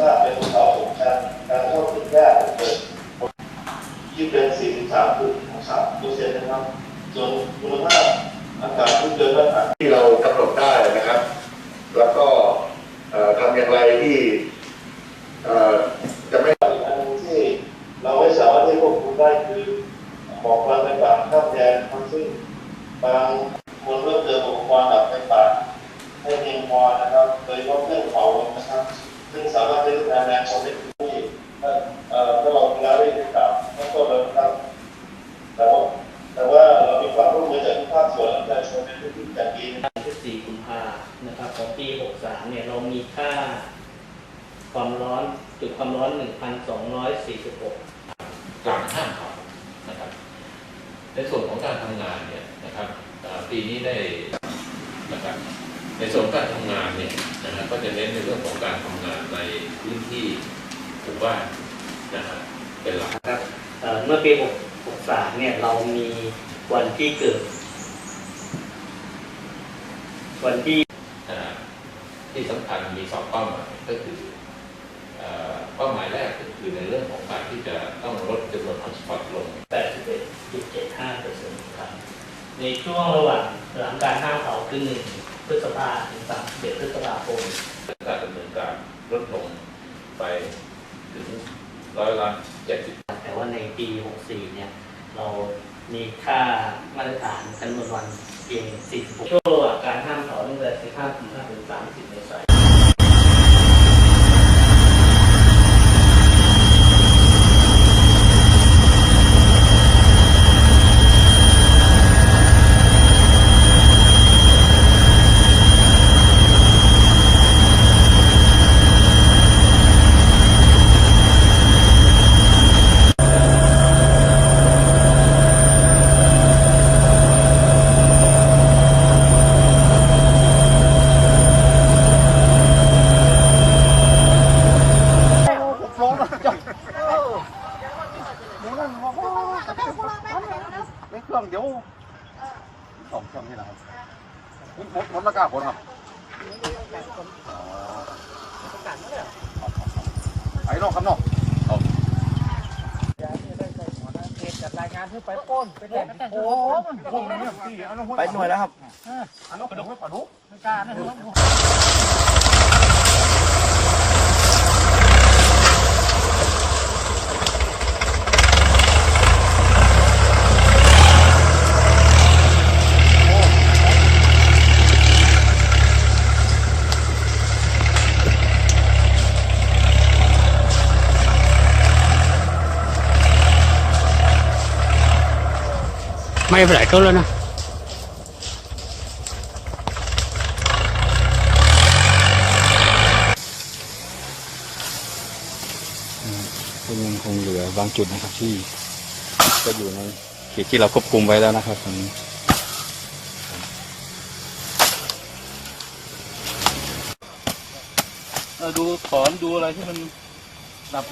ภาพเป็นภูเขาสงชันการเข้าถึงยากเกิดที่เป็น 43จุด3เปอร์เซ็นต์นะครับส่วนคุณภาพอากาศที่เกินมาตรฐานที่เรากำหนดได้นะครับ แล้วก็ทำอย่างไรที่จะไม่อีกอันนึงที่เราไม่สามารถที่ควบคุมได้คือหมอกควันในป่าข้ามแดนทั้งสิ้นบางคนเริ่มเจออุปกรณ์ดับไฟป่าให้เพียงพอนะครับโดยเฉพาะเครื่องเผานะครับ ซึ่งสามารถที่จะทำแรงชนได้ที่เอ่อเอ่อถ้าเราแล้วได้ติดตามแล้วก็เรานะครับแต่ว่าแต่ว่าเรามีความร่วมมือจากทุกภาคส่วนและประชาชนในพื้นที่อย่างดีนะครับที่4กุมภานะครับของปี 63 เนี่ยเรามีค่าความร้อนจุดความร้อน 1,246การห้ามเผานะครับในส่วนของการทำงานเนี่ยนะครับปีนี้ได้นะครับในส่วนการทำงานเนี่ย ในพื้นที่หมู่บ้านนะฮะเป็นหลักครับเอ่อเมื่อปี63เนี่ยเรามีวันที่เกิด วันที่อ่าที่สำคัญมีสองเป้าหมายก็คือเอ่อเป้าหมายแรกก็คือในเรื่องของการที่จะต้องลดจำนวนฮอตสปอตลง 81.75เปอร์เซ็นต์ครับ ในช่วงระหว่างหลังการห้ามเผาคือ1พฤษภาถึง31พฤษภาคม ลดลงไปถึงร้อยละเจ็ดสิบแต่ว่าในปี 64 เนี่ย เรามีค่ามาตรฐานจำนวนวันเพียง46ช่วงระหว่างการห้ามเผาตั้งแต่15กุมภาพันธ์ถึง30 เมษายน ไม่เครื่ องเดี๋ยวสองเครื่องนี่นะครับผมผมผมละกล้าผลครับไอ้นอกครับนอกรายงานเพื่อไปป้นไปแต่งโอ้มันคงเนี่ยพี่เอาลงไปหน่วยแล้วครับอันนั้นกระดูกไม่ปลาดุกไม่กล้านะ ไม่เป็นไรก็แล้วนะก็ยังคงเหลือบางจุดนะครับที่ ก็อยู่ในเขตที่เราควบคุมไว้แล้วนะครับตรงนี้ดูถอนดูอะไรที่มันดับ